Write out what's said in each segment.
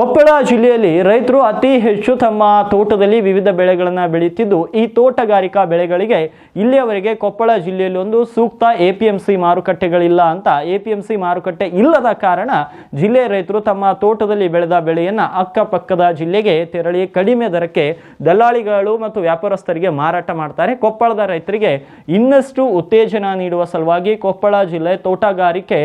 ಕೊಪ್ಪಳ ಜಿಲ್ಲೆಯಲ್ಲಿ ರೈತರು ಅತಿ ಹೆಚ್ಚು ತಮ್ಮ ತೋಟದಲ್ಲಿ ವಿವಿಧ ಬೆಳೆಗಳನ್ನು ಬೆಳೆಯುತ್ತಿದ್ದು, ಈ ತೋಟಗಾರಿಕಾ ಬೆಳೆಗಳಿಗೆ ಇಲ್ಲಿಯವರೆಗೆ ಕೊಪ್ಪಳ ಜಿಲ್ಲೆಯಲ್ಲಿ ಒಂದು ಸೂಕ್ತ ಸಿ ಮಾರುಕಟ್ಟೆಗಳಿಲ್ಲ ಅಂತ ಎ ಪಿ ಎಂ ಸಿ ಮಾರುಕಟ್ಟೆ ಇಲ್ಲದ ಕಾರಣ ಜಿಲ್ಲೆಯ ರೈತರು ತಮ್ಮ ತೋಟದಲ್ಲಿ ಬೆಳೆದ ಬೆಳೆಯನ್ನು ಅಕ್ಕಪಕ್ಕದ ಜಿಲ್ಲೆಗೆ ತೆರಳಿ ಕಡಿಮೆ ದರಕ್ಕೆ ದಲ್ಲಾಳಿಗಳು ಮತ್ತು ವ್ಯಾಪಾರಸ್ಥರಿಗೆ ಮಾರಾಟ ಮಾಡ್ತಾರೆ. ಕೊಪ್ಪಳದ ರೈತರಿಗೆ ಇನ್ನಷ್ಟು ಉತ್ತೇಜನ ನೀಡುವ ಸಲುವಾಗಿ ಕೊಪ್ಪಳ ಜಿಲ್ಲೆ ತೋಟಗಾರಿಕೆ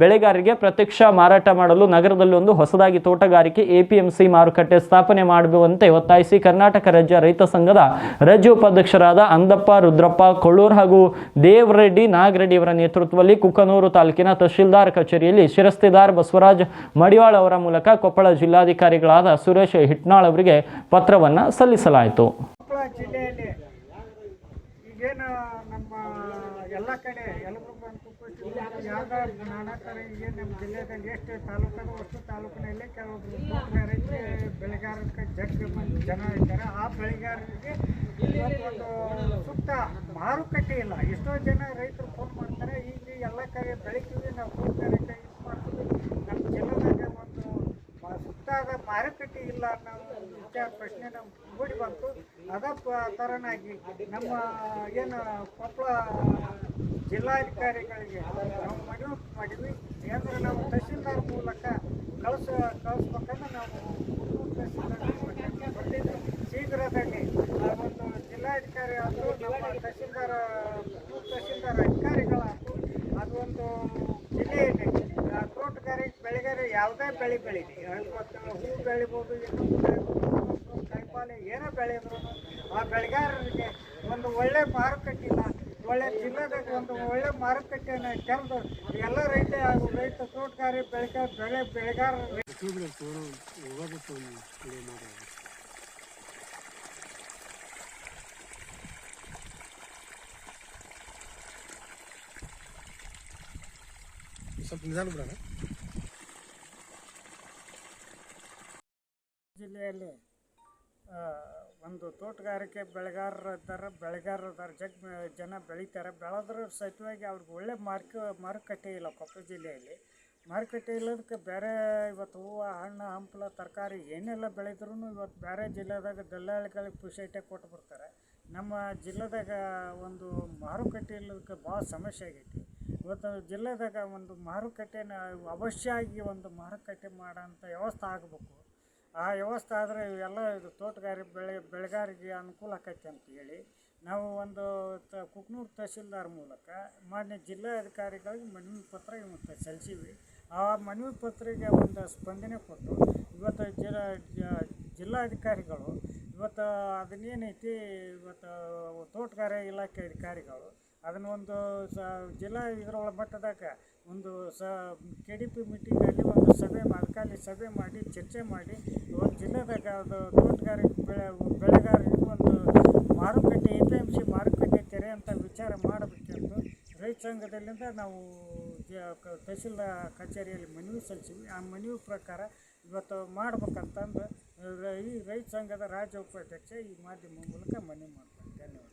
ಬೆಳೆಗಾರರಿಗೆ ಪ್ರತ್ಯಕ್ಷ ಮಾರಾಟ ಮಾಡಲು ನಗರದಲ್ಲಿ ಒಂದು ಹೊಸದಾಗಿ ತೋಟಗಾರಿಕೆ ಎಪಿಎಂಸಿ ಮಾರುಕಟ್ಟೆ ಸ್ಥಾಪನೆ ಮಾಡುವಂತೆ ಒತ್ತಾಯಿಸಿ ಕರ್ನಾಟಕ ರಾಜ್ಯ ರೈತ ಸಂಘದ ರಾಜ್ಯ ಉಪಾಧ್ಯಕ್ಷರಾದ ಅಂದಪ್ಪ, ರುದ್ರಪ್ಪ, ಕೊಳ್ಳೂರ್ ಹಾಗೂ ದೇವರೆಡ್ಡಿ ನಾಗರೆಡ್ಡಿ ಅವರ ನೇತೃತ್ವದಲ್ಲಿ ಕುಕನೂರು ತಾಲೂಕಿನ ತಹಶೀಲ್ದಾರ್ ಕಚೇರಿಯಲ್ಲಿ ಶಿರಸ್ತೆದಾರ್ ಬಸವರಾಜ್ ಮಡಿವಾಳ್ ಅವರ ಮೂಲಕ ಕೊಪ್ಪಳ ಜಿಲ್ಲಾಧಿಕಾರಿಗಳಾದ ಸುರೇಶ್ ಹಿಟ್ನಾಳ್ ಅವರಿಗೆ ಪತ್ರವನ್ನು ಸಲ್ಲಿಸಲಾಯಿತು ಕೊಪ್ಪಳ ಜಿಲ್ಲೆಯಲ್ಲಿ ಈಗೇನು ನಮ್ಮ ಎಲ್ಲ ಕಡೆ ಯಲಬುರ್ಗ ಯಾವ್ದು ನಾನಾ ಥರ ಈಗ ನಮ್ಮ ಜಿಲ್ಲೆದಾಗ ಎಷ್ಟು ತಾಲೂಕದ ಅಷ್ಟು ತಾಲೂಕಿನಲ್ಲಿ ಕೆಲವೊಬ್ಬರು ತೋಟಗಾರಿಕೆ ಬೆಳೆಗಾರಕ್ಕೆ ಜಗ್ ಜನ ಇದ್ದಾರೆ. ಆ ಬೆಳೆಗಾರರಿಗೆ ಇವತ್ತೊಂದು ಸೂಕ್ತ ಮಾರುಕಟ್ಟೆ ಇಲ್ಲ. ಎಷ್ಟೋ ಜನ ರೈತರು ಫೋನ್ ಮಾಡ್ತಾರೆ, ಈಗ ಎಲ್ಲ ಕಡೆ ಬೆಳಿತೀವಿ, ನಾವು ತೋಟಗಾರಿಕೆ ಯೂಸ್ ಮಾಡ್ತೀವಿ. ನಮ್ಮ ಜಿಲ್ಲೆದಾಗ ಒಂದು ಸುತ್ತಾದ ಮಾರುಕಟ್ಟೆ ಇಲ್ಲ ಅನ್ನೋ ವಿಚಾರ ಪ್ರಶ್ನೆ ನಮ್ಗೆ ಮೂಡಿ ಬಂತು. ಅದ ತರನಾಗಿ ನಮ್ಮ ಏನು ಕೊಪ್ಪಳ ಜಿಲ್ಲಾಧಿಕಾರಿಗಳಿಗೆ ನಾವು ಮನವಿ ಮಾಡಿದ್ವಿ ಏನಂದ್ರೆ ನಾವು ತಹಶೀಲ್ದಾರ್ ಮೂಲಕ ಕಳಿಸ, ಕಳಿಸ್ಬೇಕಂದ್ರೆ ನಾವು ಕೊಟ್ಟಿದ್ದು ಶೀಘ್ರದಲ್ಲಿ ಆ ಒಂದು ಜಿಲ್ಲಾಧಿಕಾರಿ ಆದರೂ ನಮ್ಮ ತಹಶೀಲ್ದಾರ್ ತಹಶೀಲ್ದಾರ್ ಅಧಿಕಾರಿಗಳಾದ್ರು ಅದು ಒಂದು ಜಿಲ್ಲೆಯಲ್ಲಿ ತೋಟಗಾರಿಕೆ ಬೆಳೆಗಾರ ಯಾವುದೇ ಬೆಳೆ ಬೆಳೀಲಿ. ಇವತ್ತು ಹೂ ಬೆಳಿಬೋದು ಕಾಯಿಪಾಲೆ ಏನೋ ಬೆಳೆದ್ರು ಆ ಬೆಳೆಗಾರರಿಗೆ ಒಂದು ಒಳ್ಳೆ ಮಾರುಕಟ್ಟೆ ಇಲ್ಲ. ಒಳ್ಳೆ ಜಿಲ್ಲೆದಾಗ ಒಂದು ಒಳ್ಳೆ ಮಾರುಕಟ್ಟೆಯನ್ನು ತೆರೆದು ಎಲ್ಲ ರೈತ ರೈತ ತೋಟಗಾರಿ ಬೆಳೆಕ ಬೆಳೆ ಬೆಳೆಗಾರ ಸ್ವಲ್ಪ ನಿಧಾನ ಬಿಡೋಣ. ಜಿಲ್ಲೆಯಲ್ಲಿ ಒಂದು ತೋಟಗಾರಿಕೆ ಬೆಳೆಗಾರರು ಇದ್ದಾರೆ ಬೆಳೆಗಾರರು ಇದ್ದಾರೆ ಜಗ್, ಜನ ಬೆಳೀತಾರೆ. ಬೆಳೆದ್ರ ಸಹಿತವಾಗಿ ಅವ್ರಿಗೆ ಒಳ್ಳೆ ಮಾರ್ಕ, ಮಾರುಕಟ್ಟೆ ಇಲ್ಲ ಕೊಪ್ಪಳ ಜಿಲ್ಲೆಯಲ್ಲಿ. ಮಾರುಕಟ್ಟೆ ಇಲ್ಲದಕ್ಕೆ ಬೇರೆ ಇವತ್ತು ಹೂವು, ಹಣ್ಣು, ಹಂಪಲ, ತರಕಾರಿ ಏನೆಲ್ಲ ಬೆಳೆದ್ರೂ ಇವತ್ತು ಬೇರೆ ಜಿಲ್ಲೆದಾಗ ದಲ್ಲಾಳಿಗಳಿಗೆ ಪುಷೈಟೆ ಕೊಟ್ಟು ಬರ್ತಾರೆ ನಮ್ಮ ಜಿಲ್ಲೆದಾಗ ಒಂದು ಮಾರುಕಟ್ಟೆ ಇಲ್ಲದಕ್ಕೆ ಭಾಳ ಸಮಸ್ಯೆ ಆಗೈತಿ. ಇವತ್ತು ಜಿಲ್ಲೆದಾಗ ಒಂದು ಮಾರುಕಟ್ಟೆನ ಅವಶ್ಯ ಆಗಿ ಒಂದು ಮಾರುಕಟ್ಟೆ ಮಾಡೋಂಥ ವ್ಯವಸ್ಥೆ ಆಗಬೇಕು. ಆ ವ್ಯವಸ್ಥೆ ಆದರೆ ಇವೆಲ್ಲ ಇದು ತೋಟಗಾರಿಕೆ ಬೆಳೆ ಬೆಳೆಗಾರಿಗೆ ಅನುಕೂಲ ಆಕೈತಿ ಅಂತ ಹೇಳಿ ನಾವು ಒಂದು ತ ಕುಕ್ನೂರು ತಹಸೀಲ್ದಾರ್ ಮೂಲಕ ಮಾನ್ಯ ಜಿಲ್ಲಾಧಿಕಾರಿಗಳಿಗೆ ಮನವಿ ಪತ್ರ ಇವತ್ತು ಸಲ್ಲಿಸೀವಿ. ಆ ಮನವಿ ಪತ್ರಿಗೆ ಒಂದು ಸ್ಪಂದನೆ ಕೊಟ್ಟು ಇವತ್ತು ಜಿಲ್ಲಾ ಜಿಲ್ಲಾಧಿಕಾರಿಗಳು ಇವತ್ತು ಅದನ್ನೇನೈತಿ ಇವತ್ತು ತೋಟಗಾರಿಕೆ ಇಲಾಖೆ ಅಧಿಕಾರಿಗಳು ಅದನ್ನ ಒಂದು ಸ, ಜಿಲ್ಲಾ ಇದರೊಳ ಮಟ್ಟದಾಗ ಒಂದು ಸ ಕೆ ಡಿ ಪಿ ಮೀಟಿಂಗಲ್ಲಿ ಒಂದು ಸಭೆ ಮಾಡ್ಕಾಲಿ ಸಭೆ ಮಾಡಿ, ಚರ್ಚೆ ಮಾಡಿ ಒಂದು ಜಿಲ್ಲೆದಾಗ ಅದು ತೋಟಗಾರಿಕೆ ಬೆಳೆ, ಬೆಳೆಗಾರರಿಗೆ ಒಂದು ಮಾರುಕಟ್ಟೆ, ಎ ಪಿ ಎಂ ಸಿ ಮಾರುಕಟ್ಟೆ ತೆರೆ ಅಂತ ವಿಚಾರ ಮಾಡಬೇಕೆಂದು ರೈತ ಸಂಘದಲ್ಲಿಂದ ನಾವು ಜ- ಕಚೇರಿಯಲ್ಲಿ ಮನವಿ ಸಲ್ಲಿಸಿವಿ ಆ ಮನವಿ ಪ್ರಕಾರ ಇವತ್ತು ಮಾಡ್ಬೇಕಂತಂದು ಈ ರೈತ ಸಂಘದ ರಾಜ್ಯ ಉಪಾಧ್ಯಕ್ಷ ಈ ಮಾಧ್ಯಮ ಮೂಲಕ ಮನವಿ ಮಾಡ್ತಾರೆ ಧನ್ಯವಾದ.